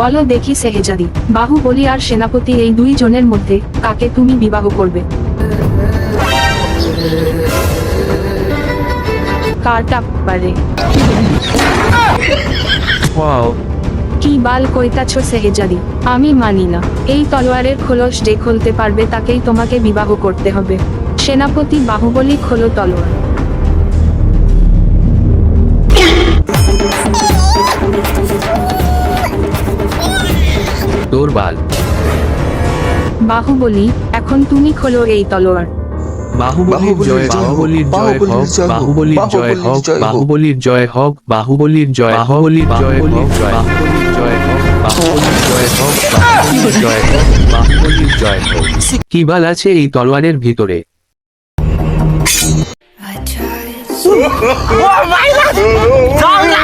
বলো দেখি সেহেজাদি বাহুবলী আর সেনাপতি এই দুই জনের মধ্যে কাকে তুমি বিবাহ করবে? কারটা পারে। কি বাল কইতাছ সেহেজাদি আমি মানি না। এই তলোয়ারের খোলস যে খুলতে পারবে তাকেই তোমাকে বিবাহ করতে হবে। সেনাপতি বাহুবলী খোলো তলোয়ার। তোর বাল বাহুবলী এখন তুমি খোলো এই তলোয়ার বাহুবলীর জয় বাহুবলীর জয় হোক বাহুবলীর জয় হোক বাহুবলীর জয় হোক বাহুবলীর জয় বাহুবলীর জয় হোক বাহুবলীর জয় হোক বাহুবলীর জয় হোক বাহুবলীর জয় হোক বাহুবলীর জয় হোক কি বাল আছে এই তলোয়ারের ভিতরে I